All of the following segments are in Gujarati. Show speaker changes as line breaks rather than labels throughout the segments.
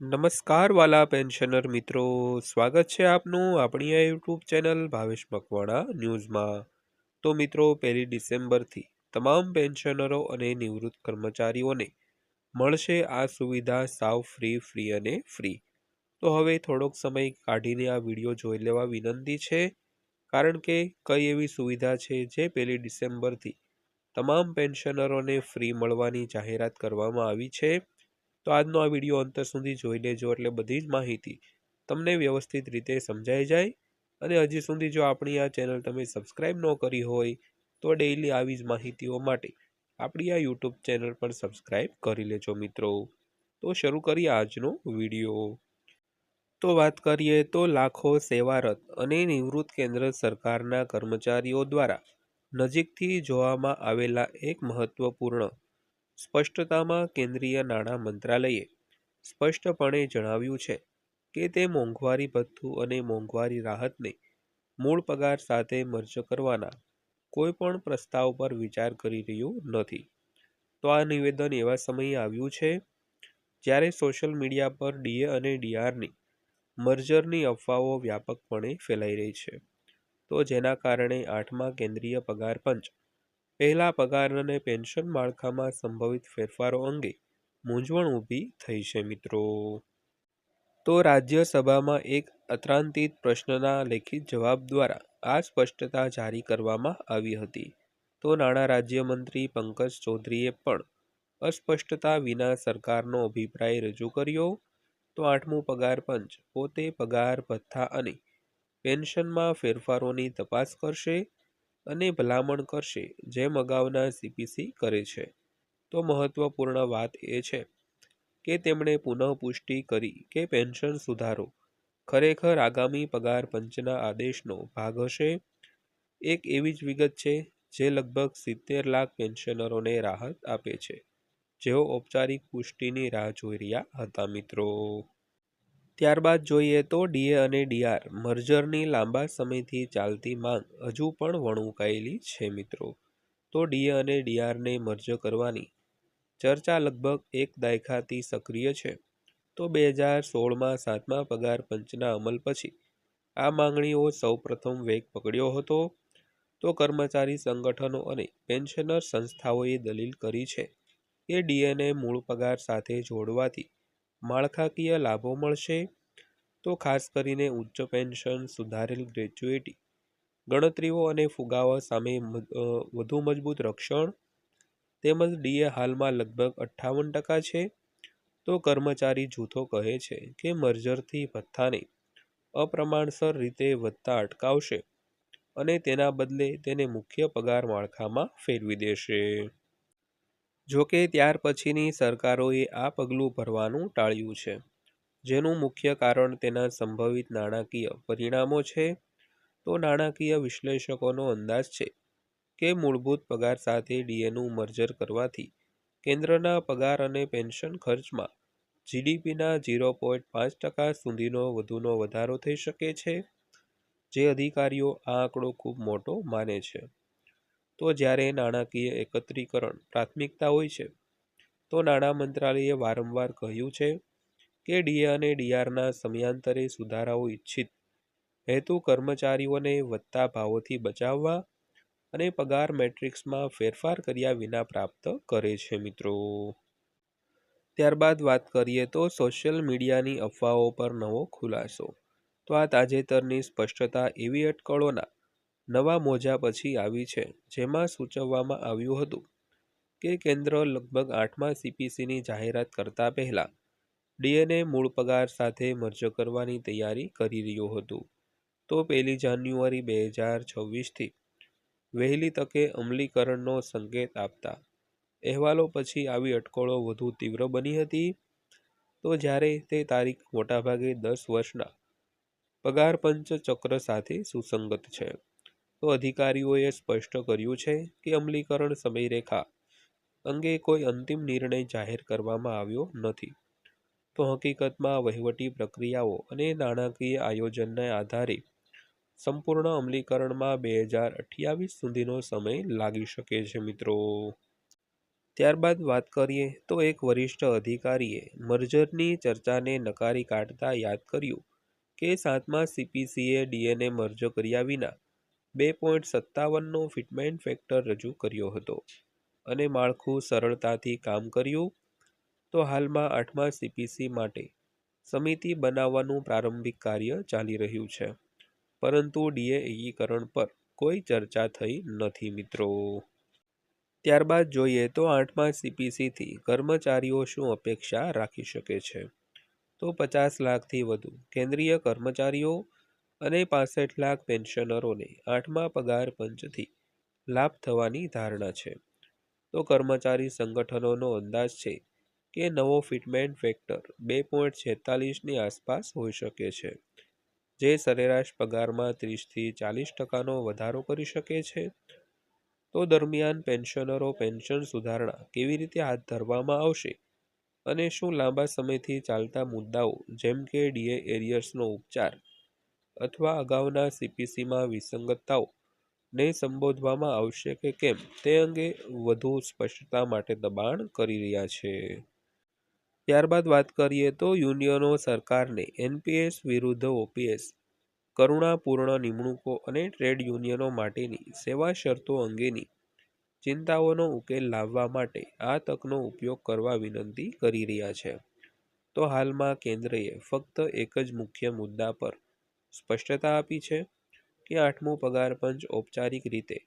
નમસ્કાર વાલા પેન્શનર મિત્રો. સ્વાગત છે આપનું આપણી આ યુટ્યુબ ચેનલ ભાવેશ મકવાણા ન્યૂઝમાં. તો મિત્રો, પહેલી ડિસેમ્બરથી તમામ પેન્શનરો અને નિવૃત્ત કર્મચારીઓને મળશે આ સુવિધા સાવ ફ્રી ફ્રી અને ફ્રી. તો હવે થોડોક સમય કાઢીને આ વીડિયો જોઈ લેવા વિનંતી છે. કારણ કે કઈ એવી સુવિધા છે જે પહેલી ડિસેમ્બરથી તમામ પેન્શનરોને ફ્રી મળવાની જાહેરાત કરવામાં આવી છે. તો આજનો આ વીડિયો અંત સુધી જોઈ લેજો એટલે બધી જ માહિતી તમને વ્યવસ્થિત રીતે સમજાઈ જાય અને હજી સુધી જો આપણી આ ચેનલ તમે સબસ્ક્રાઈબ ન કરી હોય તો ડેઈલી આવી જ માહિતીઓ માટે આપણી આ યુટ્યુબ ચેનલ પણ સબસ્ક્રાઈબ કરી લેજો મિત્રો. તો શરૂ કરીએ આજનો વીડિયો. તો વાત કરીએ તો લાખો સેવારત અને નિવૃત્ત કેન્દ્ર સરકારના કર્મચારીઓ દ્વારા નજીકથી જોવામાં આવેલા એક મહત્વપૂર્ણ સ્પષ્ટતામાં કેન્દ્રીય નાણાં મંત્રાલયે સ્પષ્ટપણે જણાવ્યું છે કે તે મોંઘવારી ભથ્થું અને મોંઘવારી રાહતને મૂળ પગાર સાથે મર્જ કરવાના કોઈપણ પ્રસ્તાવ પર વિચાર કરી રહ્યું નથી. તો આ નિવેદન એવા સમયે આવ્યું છે જ્યારે સોશિયલ મીડિયા પર ડીએ અને ડીઆરની મર્જરની અફવાઓ વ્યાપકપણે ફેલાઈ રહી છે. તો જેના કારણે આઠમા કેન્દ્રીય પગાર પંચ પહેલા પગાર અને પેન્શન માળખામાં સંભવિત ફેરફારો અંગે મૂંઝવણ ઊભી થઈ છે, મિત્રો. તો રાજ્યસભામાં એક અત્રાંતિત પ્રશ્નના લેખિત જવાબ દ્વારા આ સ્પષ્ટતા જારી કરવામાં આવી હતી. તો નાણાં રાજ્યમંત્રી પંકજ ચૌધરીએ પણ અસ્પષ્ટતા વિના સરકારનો અભિપ્રાય રજૂ કર્યો. તો આઠમું પગાર પંચ પોતે પગાર ભથ્થા અને પેન્શનમાં ફેરફારોની તપાસ કરશે. અને ભલામણ કરશે જેમ અગાઉના સીપીસી કરે છે. તો મહત્વપૂર્ણ વાત એ છે કે તેમણે પુનઃપુષ્ટિ કરી કે પેન્શન સુધારો. ખરેખર આગામી પગાર પંચના આદેશનો ભાગ હશે? એક એવી જ વિગત છે જે લગભગ સિત્તેર લાખ પેન્શનરોને રાહત આપે છે. જેઓ ઔપચારિક પુષ્ટિની રાહ જોઈ રહ્યા હતા મિત્રો. ત્યારબાદ જોઈએ તો ડીએ અને ડીઆર મર્જરની લાંબા સમયથી ચાલતી માંગ હજુ પણ વણુકાયેલી છે મિત્રો. તો ડીએ અને ડીઆરને મર્જ કરવાની ચર્ચા લગભગ એક દાયકાથી સક્રિય છે. તો બે હજાર સોળમાં સાતમા પગાર પંચના અમલ પછી આ માંગણીઓ સૌપ્રથમ વેગ પકડ્યો હતો. તો કર્મચારી સંગઠનો અને પેન્શનર સંસ્થાઓએ દલીલ કરી છે કે ડીએને મૂળ પગાર સાથે જોડવાથી માળખાકીય લાભો મળશે, તો ખાસ કરીને ઉચ્ચ પેન્શન, સુધારેલ ગ્રેચ્યુઇટી ગણતરીઓ અને ફુગાવા સામે વધુ મજબૂત રક્ષણ, તેમજ ડીએ હાલમાં લગભગ અઠ્ઠાવન ટકા છે, તો કર્મચારી જૂથો કહે છે કે મર્જરથી ભથ્થાને અપ્રમાણસર રીતે વધતા અટકાવશે અને તેના બદલે તેને મુખ્ય પગાર માળખામાં ફેરવી દેશે. જોકે ત્યાર પછીની સરકારોએ આ પગલું ભરવાનું ટાળ્યું છે. જેનું મુખ્ય કારણ તેના સંભવિત નાણાકીય પરિણામો છે. તો નાણાકીય વિશ્લેષકોનો અંદાજ છે કે મૂળભૂત પગાર સાથે ડીએનું મર્જર કરવાથી કેન્દ્રના પગાર અને પેન્શન ખર્ચમાં જીડીપીના ઝીરો પોઈન્ટ પાંચ ટકા સુધીનો વધુનો વધારો થઈ શકે છે, જે અધિકારીઓ આ આંકડો ખૂબ મોટો માને છે. તો જ્યારે નાણાકીય એકત્રીકરણ પ્રાથમિકતા હોય છે, તો નાણાં મંત્રાલયે વારંવાર કહ્યું છે કે ડીએ અને ડીઆરના સમયાંતરે સુધારાઓ ઇચ્છિત. હેતુ કર્મચારીઓને વધતા ભાવોથી બચાવવા અને પગાર મેટ્રિક્સમાં ફેરફાર કર્યા વિના પ્રાપ્ત કરે છે મિત્રો. ત્યારબાદ વાત કરીએ તો સોશિયલ મીડિયાની અફવાઓ પર નવો ખુલાસો. તો આ તાજેતરની સ્પષ્ટતા એવી અટકળોના નવા મોજા પછી આવી છે, જેમાં સૂચવવામાં આવ્યું હતું કે કેન્દ્ર લગભગ આઠમા સીપીસીની જાહેરાત કરતા પહેલા ડીએનએ મૂળ પગાર સાથે મર્જ કરવાની તૈયારી કરી રહ્યું હતું. તો પહેલી જાન્યુઆરી બે હજાર છવ્વીસથી વહેલી તકે અમલીકરણનો સંકેત આપતા અહેવાલો પછી આવી અટકળો વધુ તીવ્ર બની હતી. તો જ્યારે તે તારીખ મોટાભાગે દસ વર્ષના પગાર પંચ ચક્ર સાથે સુસંગત છે. તો અધિકારીઓએ સ્પષ્ટ કર્યું છે કે અમલીકરણ સમયરેખા અંગે કોઈ અંતિમ નિર્ણય જાહેર કરવામાં આવ્યો નથી. તો હકીકતમાં વહીવટી પ્રક્રિયાઓ અને નાણાકીય આયોજનને આધારે સંપૂર્ણ અમલીકરણમાં બે હજાર અઠ્યાવીસ સુધીનો સમય લાગી શકે છે મિત્રો. ત્યારબાદ વાત કરીએ તો એક વરિષ્ઠ અધિકારીએ મર્જરની ચર્ચાને નકારી કાઢતા યાદ કર્યું કે સાતમા સીપીસીએ ડીએનએ મર્જ કર્યા વિના બે પોઈન્ટ સત્તાવનનો ફિટમેન્ટ ફેક્ટર રજૂ કર્યો હતો અને માળખું સરળતાથી કામ કર્યું. તો હાલમાં આઠમા સીપીસી માટે સમિતિ બનાવવાનું પ્રારંભિક કાર્ય ચાલી રહ્યું છે. પરંતુ ડીએ એકીકરણ પર કોઈ ચર્ચા થઈ નથી મિત્રો. ત્યારબાદ જોઈએ તો આઠમા સીપીસીથી કર્મચારીઓ શું અપેક્ષા રાખી શકે છે? તો પચાસ લાખથી વધુ કેન્દ્રીય કર્મચારીઓ અને પાસઠ લાખ પેન્શનરોને આઠમા પગાર પંચથી લાભ થવાની ધારણા છે. તો કર્મચારી સંગઠનોનો અંદાજ છે કે નવો ફિટમેન્ટ ફેક્ટર બે પોઈન્ટ છેતાલીસની આસપાસ હોઈ શકે છે, જે સરેરાશ પગારમાં ત્રીસથી ચાલીસ ટકાનો વધારો કરી શકે છે. તો દરમિયાન પેન્શનરો પેન્શન સુધારણા કેવી રીતે હાથ ધરવામાં આવશે અને શું લાંબા સમયથી ચાલતા મુદ્દાઓ જેમ કે ડીએ એરિયર્સનો ઉપચાર અથવા અગાઉના સીપીસીમાં વિસંગતતાઓને સંબોધવામાં આવશે કે કેમ? તે અંગે વધુ સ્પષ્ટતા માટે દબાણ કરી રહ્યા છે. ત્યારબાદ વાત કરીએ તો યુનિયનો સરકારને એનપીએસ વિરુદ્ધ ઓપીએસ કરુણાપૂર્ણ નિમણૂકો અને ટ્રેડ યુનિયનો માટેની સેવા શરતો અંગેની ચિંતાઓનો ઉકેલ લાવવા માટે આ તકનો ઉપયોગ કરવા વિનંતી કરી રહ્યા છે. તો હાલમાં કેન્દ્રએ ફક્ત એક જ મુખ્ય મુદ્દા પર સ્પષ્ટતા આપી છે કે આઠમો પગાર પંચ ઔપચારિક રીતે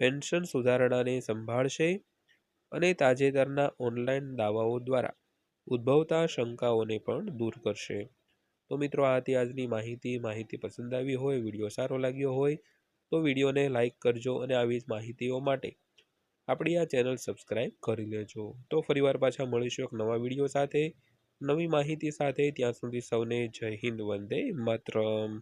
પેન્શન સુધારણાને સંભાળશે અને તાજેતરના ઓનલાઈન દાવાઓ દ્વારા ઉદ્ભવતા શંકાઓને પણ દૂર કરશે. તો મિત્રો, આ હતી આજની માહિતી. માહિતી પસંદ આવી હોય, વીડિયો સારો લાગ્યો હોય, તો વિડીયોને લાઇક કરજો અને આવી જ માહિતીઓ માટે આપણી આ ચેનલ સબસ્ક્રાઈબ કરી લેજો. તો ફરીવાર પાછા મળીશું એક નવા વીડિયો સાથે. નવી માહિતી સાથે ત્યાં સુધી સૌને જય હિન્દ વંદે માતરમ.